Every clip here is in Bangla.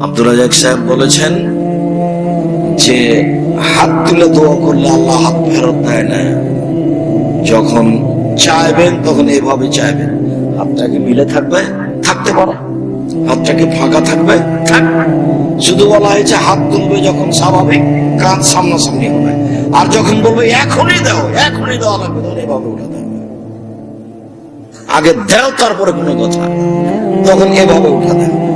আব্দুল রাজাক সাহেব বলেছেন যে, হাত তুলে দোয়া করলে আল্লাহ হাত ফেরত দেয় না। যখন চাইবেন, তখন এভাবে চাইবেন। হাতটাকে মিলে থাকবে, থাকতে পারে। হাতটাকে ফাঁকা থাকবে থাকবে। শুধু বলা হয়েছে, হাত তুলবে যখন স্বাভাবিক কাঁধ সামনাসামনি হবে। আর যখন বলবে, এখনই দাও, এখনই দেওয়া লাগবে তখন এভাবে উঠাতে হবে আগে দেও, তারপরে কোনো কথা। তখন এভাবে উঠাতে হবে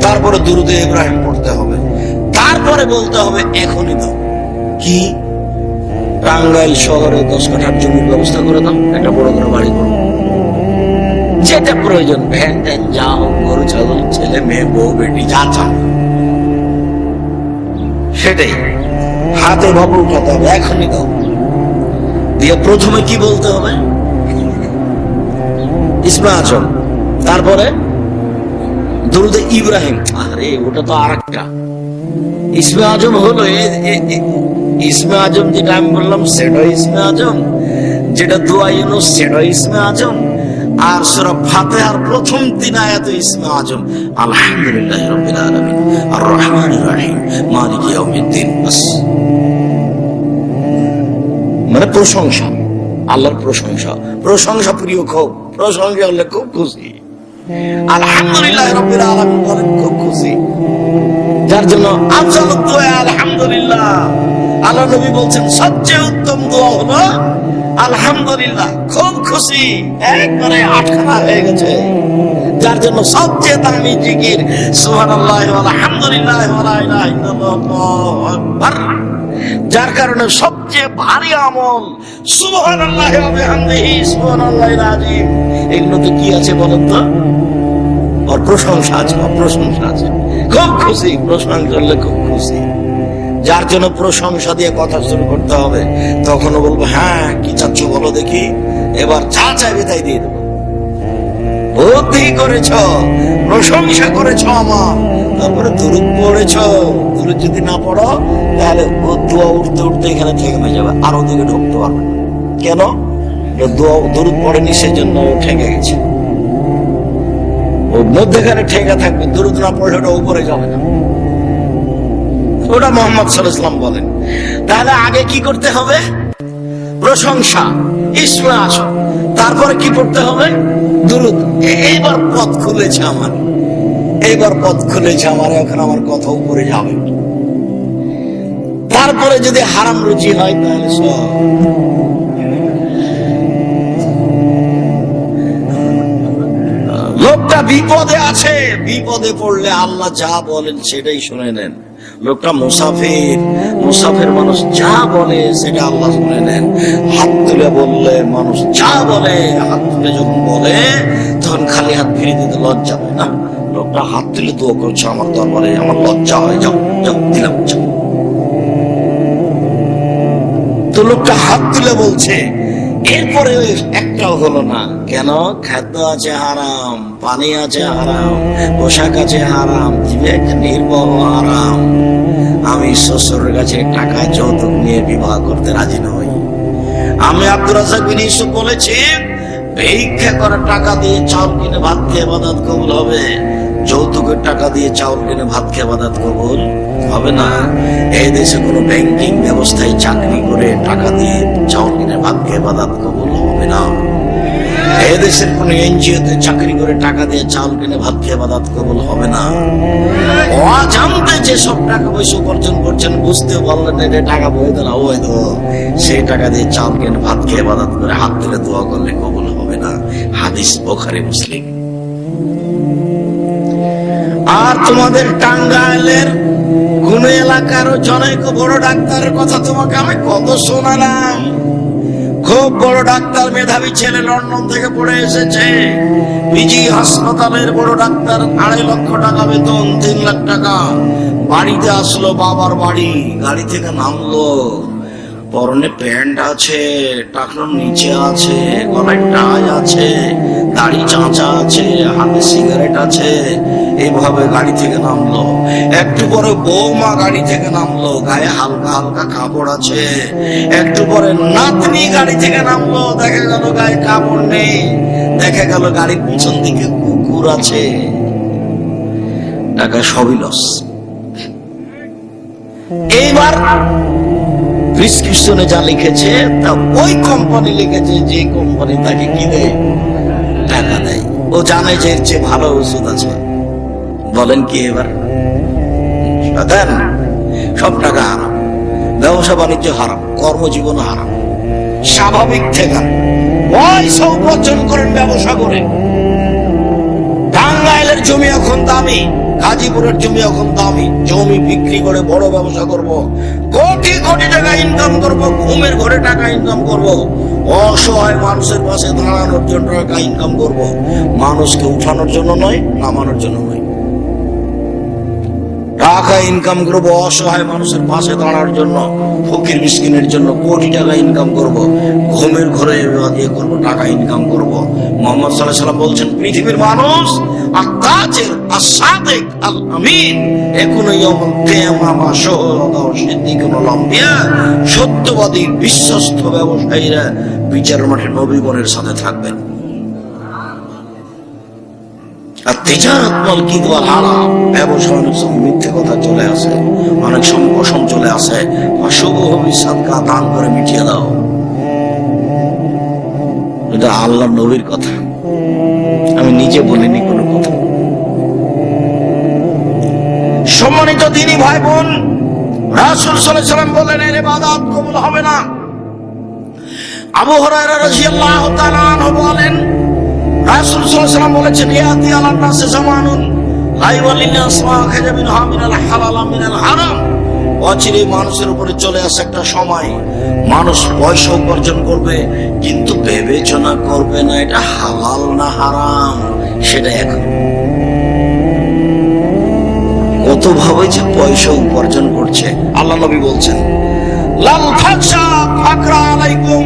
তারপরে দুরুদে ইব্রাহিম পড়তে হবে। তারপরে বলতে হবে এখনই দাও কি? টাঙ্গাইল শহরে দশ কাঠার জমির ব্যবস্থা করে দাও, একটা বড় করে বাড়ি করো। যেটা প্রয়োজন, ভ্যান ট্যান, যা হোক, গরু, ছাগল, ছেলে, মেয়ে, বউ, বেটি, যা চাও। সেটাই। হাতে ভাবে উঠাতে হবে, এখনই দাও দিয়ে প্রথমে কি বলতে হবে? ইসমা আজম। তারপরে দুরুদে ইব্রাহিম। আরে, ওটা তো আর একটা ইসমে আজম হলো ইসমে আজম যেটা আমি বললাম, সেটা ইসমে আজম। যেটা দোয়া ইউনুস, সেটা ইসমে আজম। আর সুরা ফাতিহার প্রথম তিন আয়াত ইসমে আজম। আলহামদুলিল্লাহ রাব্বিল আলামিন। আর রহমানির রহিম। মালিক ইয়াউমিদ্দিন। মানে প্রশংসা। আল্লাহর প্রশংসা। প্রশংসা প্রিয় খুব প্রশংসা হলে খুব খুশি। আলহামদুলিল্লাহ রাব্বিল আলামিন বলেন খুব খুশি। যার জন্য আফজাল দোয়া আলহামদুলিল্লাহ। আল্লাহ নবী বলছেন সবচেয়ে উত্তম দোয়া হলো আলহামদুলিল্লাহ খুব খুশি। একবারে আটখানা হয়ে গেছে। যার জন্য সবচেয়ে দামি জিকির সুবহানাল্লাহ আলহামদুলিল্লাহ ওয়ালা ইলাহা ইল্লাল্লাহ আল্লাহু আকবার। যার কারণে সবচেয়ে ভারী আমল আযীম এগুলোতে কি আছে বলেন তো? ওর প্রশংসা আছে, ওর প্রশংসা আছে। খুব খুশি, প্রশংসা করলে খুব খুশি। যার জন্য প্রশংসা দিয়ে কথা শুরু করতে হবে, তখনও বলব হ্যাঁ কি চাচ্ছ বলো দেখি। এবার যা চাইবে তাই দিয়ে দেবো। বুদ্ধি করেছ, প্রশংসা করেছ আমার, তারপরে দুরুদ পড়েছ। দুরুদ যদি না পড়ো, তাহলে দোয়া উঠতে উঠতে এখানে থেমে যাবে, আর ওদিকে ঢুকতে পারবে কেন? দোয়া দুরুদ পড়েনি, সেজন্য ঠেকে গেছে। ও মধ্যেখানে ঠেকা থাকবে, দুরুদ না পড়লে ওটা উপরে যাবে না। ওটা মোহাম্মদ সাল্লাম বলেন। তাহলে আগে কি করতে হবে? প্রশংসা ইসমে আসো তারপরে কি পড়তে হবে? দুরুদ। এইবার পথ খুলেছে আমার। এইবার পথ খুলেছে আমার, এখন আমার কথা উপরে যাবে। তারপরে যদি হারাম রুচি হয় তাহলে সব। লোকটা বিপদে আছে, বিপদে পড়লে আল্লাহ যা বলেন সেটাই শুনে নেন। লোকটা মুসাফির মুসাফির মানুষ যা বলে সেটা আল্লাহ শুনে নেন। হাত তুলে বললে মানুষ যা বলে, হাত তুলে যখন বলে, তখন খালি হাত ফিরে দিতে লজ্জা না। লোকটা হাত তুলে দোয়া করছে আমার দরবারে, আমার লজ্জা হয়। যাও যাও, দিলাম, যাও। তো লোকটা হাত তুলে বলছে, এরপরে একটাও হলো না। কেন? খাদ্য আছে হারাম, পানি আছে হারাম, পোশাক আছে হারাম, বিবেক নির্বাহ হারাম। আমি শ্বশুরের কাছে টাকা, যৌতুক নিয়ে বিবাহ করতে রাজি নই। আমি আব্দুর রাজাক বিন ইউসুফ বলেছি, ভিক্ষা করে টাকা দিয়ে চাউল কিনে ভাত খেয়ে বাদাত কবুল হবে। যৌতুকের টাকা দিয়ে চাউল কিনে ভাত খেয়ে বাদাত হবে না। এই দেশে কোনো ব্যাংকিং ব্যবস্থায় চাকরি করে টাকা দিয়ে চাউল কিনে ভাত খেয়ে বাদাত কবুল হবে না। এই দেশের কোন এনজিওতে চাকরি করে টাকা দিয়ে চাউল কিনে ভাত খেয়ে বাদাত কবুল হবে না। অজান্তে যেসব টাকা পয়সা উপার্জন করছেন বুঝতে পারলেন এটা টাকা বৈধ না অবৈধ। সেই টাকা দিয়ে চাউল কিনে ভাত খেয়ে বাদাত করে হাত তুলে দোয়া করলে কবল হবে না। হাদিস বোখারি, মুসলিম। আর তোমাদের টাঙ্গাইলের কোন এলাকার জনৈক বড় ডাক্তারের কথা তোমাকে আমি কত শোনালাম। খুব বড় ডাক্তার, মেধাবী ছেলে লন্ডন থেকে পড়ে এসেছে। পিজি হাসপাতালের বড় ডাক্তার, আড়াই লক্ষ টাকা বেতন, তিন লাখ টাকা। বাড়িতে আসলো, বাবার বাড়ি, গাড়ি থেকে নামলো। পরনে প্যান্ট আছে, টাকনোর নিচে আছে, গলায় টাই আছে, দাড়ি চাঁচা আছে, হাতে সিগারেট আছে। এইভাবে গাড়ি থেকে নামলো। একটু পরে বৌমা গাড়ি থেকে নামলো। গায়ে হালকা হালকা কাপড় আছে। একটু পরে নাতনি গাড়ি থেকে নামলো। দেখা গেল গায়ে কাপড় নেই। দেখা গেল গাড়ির পিছন দিকে কুকুর আছে। টাকা সবই লস এইবার প্রিসক্রিপশনে যা লিখেছে, তা ওই কোম্পানি লিখেছে, যে কোম্পানি তাকে কিনে টাকা দেয়। ও জানে যে ভালো ওষুধ আছে। বলেন কি এবার? দেন, সব টাকা হারাম। ব্যবসা বাণিজ্য হারাম, কর্মজীবন হারাম। স্বাভাবিক থেকে। পয়সা উপার্জন করেন ব্যবসা করে। টাঙ্গাইলের জমি এখন দামি, গাজীপুরের জমি এখন দামি। জমি বিক্রি করে বড় ব্যবসা করব। কোটি কোটি টাকা ইনকাম করব, ঘুমের ঘরে টাকা ইনকাম করব। অসহায় মানুষের পাশে দাঁড়ানোর জন্য টাকা ইনকাম করব। মানুষকে উঠানোর জন্য নয়, নামানোর জন্য নয়। টাকা ইনকাম করব, অসহায় মানুষের পাশে দাঁড়ার জন্য, ফকির মিসকিনের জন্য কোটি টাকা ইনকাম করব, ঘুমের ঘরে ইয়ে করব, টাকা ইনকাম করব। মোহাম্মদ সাল্লাহ সাল্লাম বলছেন, পৃথিবীর মানুষ আত্মাজের আসাদেক আল আমিন, এখন ইয়াউমুল কিয়ামা ওয়া সিদ্দিকুন সত্যবাদী, বিশ্বস্ত ব্যবসায়ীরা বিচার মাঠে নবীগণের সাথে থাকবেন। আর অনেক মিথ্যে কথা চলে আসে, অনেক সময় চলে আসে। দান করে মিটিয়ে দাও। এটা আল্লাহ নবীর কথা। আমি নিজে বলিনি কোনো কথা। সম্মানিত দিনী ভাই বোন, রাসুল সাল্লাম বললেন, এর বাদাত কবুল হবে না। আবু বলেন রাসূল ওয়াসাল্লাম বলেছেন ইয়াতি আলান নাসে জামানুন মিন অচিরে মানুষের উপরে চলে আসে একটা সময়, মানুষ পয়সা উপার্জন করবে, কিন্তু বিবেচনা করবে না এটা হালাল না হারাম, সেটা এখন কত ভাবে যে পয়সা উপার্জন করছে, আল্লাহ নবী বলছেন, লাল ফাকরা আলাইকুম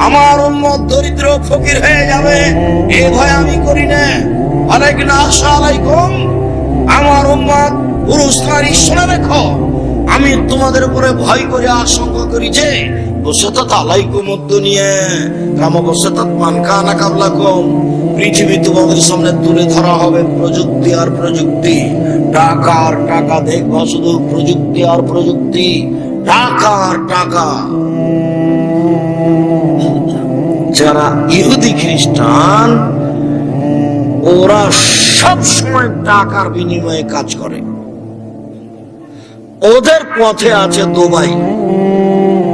আমার উম্মত দরিদ্র ফকির হয়ে যাবে। এ ভয় আমি করি না। আলাইকুম আলাইকুম। আমার উম্মত পুরুষ নারী শুনে রেখো। আমি তোমাদের উপরে ভয় করে, আশঙ্কা করি যে পৃথিবী তোমাদের সামনে তুলে ধরা হবে প্রযুক্তি আর প্রযুক্তি। টাকা আর টাকা দেখব শুধু প্রযুক্তি আর প্রযুক্তি। টাকা আর টাকা। যারা ইহুদি খ্রিস্টান, ওরা সব সময় টাকার বিনিময়ে কাজ করে। ওদের পথে আছে দুবাই।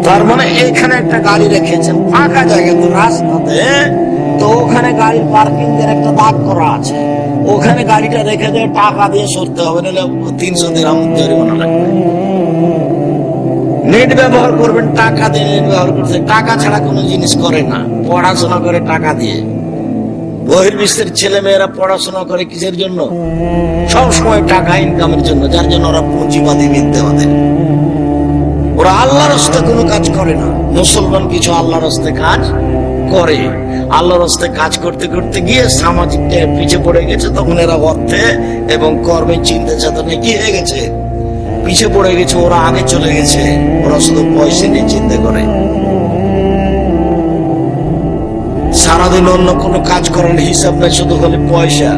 তার মানে এখানে একটা গাড়ি রেখেছেন ফাঁকা জায়গা রাস্তাতে, তো ওখানে গাড়ির পার্কিং এর একটা দাগ করা আছে। ওখানে গাড়িটা রেখে দিয়ে টাকা দিয়ে সরতে হবে, নাহলে তিনশো দিন জরিমানা লাগবে। নেট ব্যবহার করবেন, টাকা দিয়ে নেট ব্যবহার করছে, টাকা ছাড়া কোনো জিনিস করে না। পড়াশোনা করে টাকা দিয়ে। বহির্বিশ্বের ছেলে মেয়েরা পড়াশোনা করে কিসের জন্য? সব সময় টাকা ইনকামের জন্য, যার জন্য ওরা পুঁজিবাদী মিথ্যাবাদী ওরা আল্লাহর হস্তে কোনো কাজ করে না। মুসলমান কিছু আল্লাহর হস্তে কাজ করে। আল্লাহর হস্তে কাজ করতে করতে গিয়ে সামাজিক পিছিয়ে পড়ে গেছে, তখন এরা অর্থে এবং কর্মে চিন্তা চেতনে কি হয়ে গেছে? পিছিয়ে পড়ে গেছে, ওরা আগে চলে গেছে। ওরা শুধু পয়সা নিয়ে চিন্তা করে। সারাদিন অন্য কোনো কাজ করার হিসাব নাই, শুধু হলে পয়সা।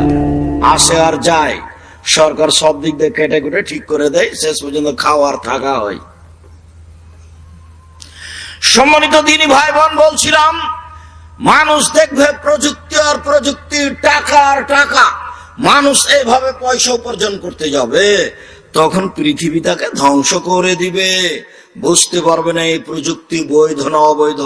আসে আর যায়। সরকার সব দিক দিয়ে কেটে কেটে ঠিক করে দেয়, শেষ পর্যন্ত খাওয়ার থাকা হয়। সম্মানিত দিনী ভাই বোন বলছিলাম, মানুষ দেখবে প্রযুক্তি আর প্রযুক্তি টাকা আর টাকা। মানুষ এভাবে পয়সা উপার্জন করতে যাবে, তখন পৃথিবী তাকে ধ্বংস করে দিবে। বুঝতে পারবে না এই প্রযুক্তি বৈধ না অবৈধ।